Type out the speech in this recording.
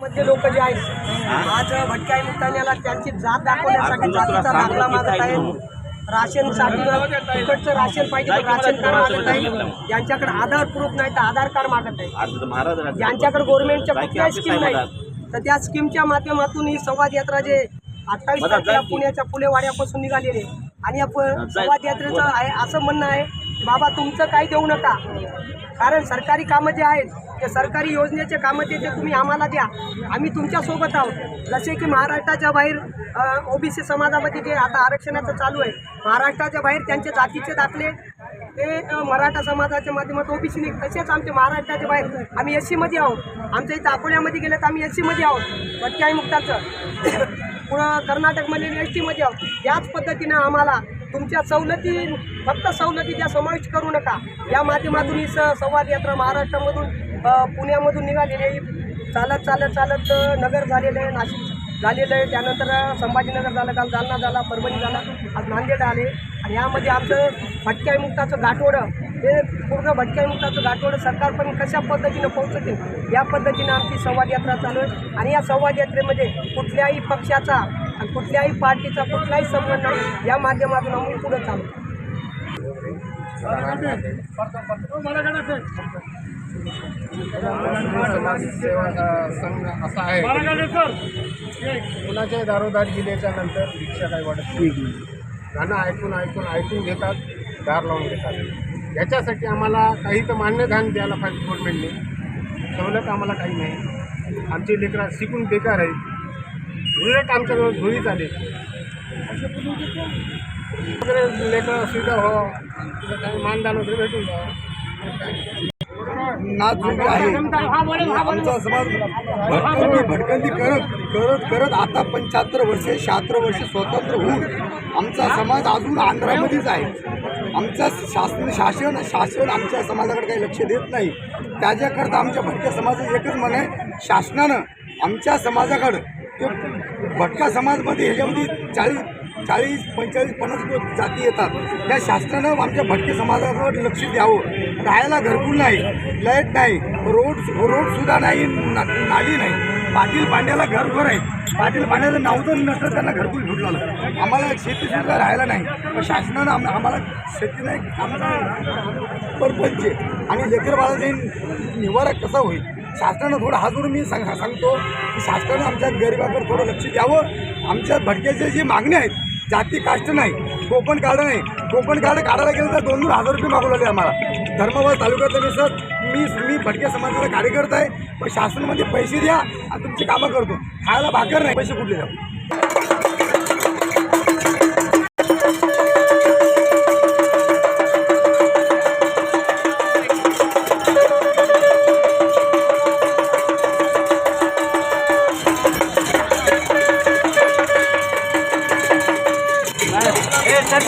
मध्ये लोक जे आहेत आज भटक्या मुक्तान्याला त्यांची जात दाखवण्यासाठी जातीचा दाखला मागत आहेत. राशनसाठी तिकडचं राशन पाहिजे राशन कार्ड मागत आहे यांच्याकडे आधार प्रूफ नाही तर आधार कार्ड मागत आहे ज्यांच्याकडे गव्हर्नमेंटच्या कुठल्याही स्कीम नाही. तर त्या स्कीमच्या माध्यमातून ही संवाद यात्रा जे अठ्ठावीस तारखेला. पुण्याच्या फुलेवाड्यापासून निघालेले आणि या संवाद यात्रेचं आहे असं म्हणणं आहे बाबा तुमचं काही देऊ नका. कारण सरकारी कामं जे आहेत ते सरकारी योजनेचे कामं ते तुम्ही आम्हाला द्या. आम्ही तुमच्यासोबत आहोत. जसे की महाराष्ट्राच्या बाहेर ओबीसी समाजामध्ये जे आता आरक्षणाचं चालू आहे महाराष्ट्राच्या बाहेर त्यांचे जातीचे दाखले ते मराठा समाजाच्या माध्यमातून ओबीसी नाही तसेच आमचे महाराष्ट्राच्या बाहेर आम्ही एस सीमध्ये आहोत. आमच्या इथं अकोल्यामध्ये गेलं तर आम्ही एस सीमध्ये आहोत. भटक्याई मुक्ताचं. पुढं कर्नाटकमध्ये एस टीमध्ये आहोत. याच पद्धतीनं आम्हाला तुमच्या सवलती फक्त सवलती त्या समाविष्ट करू नका या माध्यमातून ही स संवाद यात्रा महाराष्ट्रामधून पुण्यामधून निघालेली आहे. चालत चालत चालत नगर झालेलं आहे नाशिक झालेलं आहे. त्यानंतर संभाजीनगर झालं काल जालना झाला परभणी झाला आज नांदेड आले. आणि यामध्ये आमचं भटक्या मुक्ताचं गाठोडं हे पूर्ण भटक्या मुक्ताचं सरकार पण कशा पद्धतीनं पोहोचतील या पद्धतीनं आमची संवाद यात्रा चालू आहे. आणि या संवाद यात्रेमध्ये कुठल्याही पक्षाचा आणि कुठल्याही पार्टीचा कुठलाही संबंध नाही या माध्यमातून आम्ही पुढे चालू. समाज संघ असा आहे कुणाच्या दारोदार गेल्याच्यानंतर रिक्षा काही वाटत नाही. गाणं ऐकून ऐकून ऐकून घेतात दार लावून घेतात. याच्यासाठी आम्हाला काही तर मान्यधान द्यायला पाहिजे गव्हर्नमेंटने सवलत आम्हाला काही नाही. आमची लेकरं शिकून बेकार आहे उलट आमच्याजवळ धुळी चालेल वगैरे लेकरं सुविधा हो. काही मानधन वगैरे भेटून जावं आहे आमचा समाज भटकंती भटकंती करत करत करत आता पंच्याहत्तर वर्षे शहात्तर वर्षे स्वतंत्र होऊन आमचा समाज अजून आंध्रामध्येच आहे. आमचा शासन शासन शासन आमच्या समाजाकडे काही लक्ष देत नाही. त्याच्याकरता आमच्या भटक्या समाजाचं एकच म्हण आहे शासनानं आमच्या समाजाकडं ते भटका समाजमध्ये ह्याच्यामध्ये चाळीस चाळीस पंचेचाळीस पन्नास जाती येतात. त्या शासनानं आमच्या भटके समाजावर लक्ष द्यावं. राहायला घरकुल नाही लाइट नाही रोड रोडसुद्धा नाही ना- नाली नाही. पाटील पांड्याला घरघर आहे पाटील पांड्याचं नाव जर नसलं त्यांना घरकुल भेटलं आम्हाला शेतीसुद्धा राहायला नाही. पण शासनानं आम आम्हाला शेती नाही आमचा परपंच आणि लेकर बाळाचा निवारा कसा होईल? शासनानं थोडं हात मी सांग सांगतो की शासनानं आमच्या गरिबाकडे थोडं लक्ष द्यावं. आमच्या भटक्याचे जे मागण्या आहेत जाती कास्ट नाही कोकण कार्ड नाही. कोकण कार्ड काढायला गेलं तर दोन दोन हजार रुपये मागवलेले लागले आम्हाला. धर्मवाद तालुक्यातलं मी सर मी मी भटक्या समाजाचा कार्यकर्ता आहे. पण शासनामध्ये पैसे द्या आणि तुमची कामं करतो. खायला भाकर नाही पैसे कुठले द्या हा